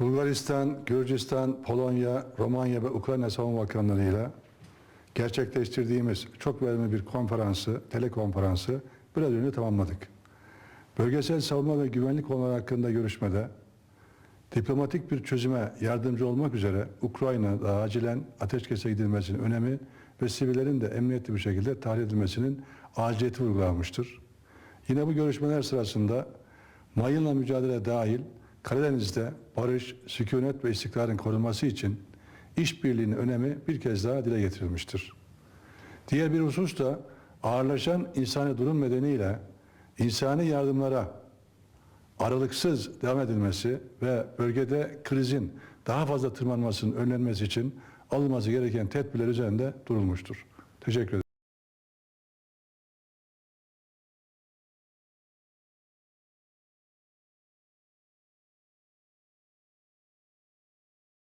Bulgaristan, Gürcistan, Polonya, Romanya ve Ukrayna Savunma Bakanlarıyla gerçekleştirdiğimiz çok verimli bir konferansı, telekonferansı biraz önce tamamladık. Bölgesel savunma ve güvenlik konuları hakkında görüşmede diplomatik bir çözüme yardımcı olmak üzere Ukrayna'da acilen ateşkese gidilmesinin önemi ve sivillerin de emniyetli bir şekilde tahliye edilmesinin aciliyeti vurgulanmıştır. Yine bu görüşmeler sırasında mayınla mücadele dahil Karadeniz'de barış, sükunet ve istikrarın korunması için işbirliğinin önemi bir kez daha dile getirilmiştir. Diğer bir husus da ağırlaşan insani durum nedeniyle insani yardımlara aralıksız devam edilmesi ve bölgede krizin daha fazla tırmanmasının önlenmesi için alınması gereken tedbirler üzerinde durulmuştur. Teşekkür ederim.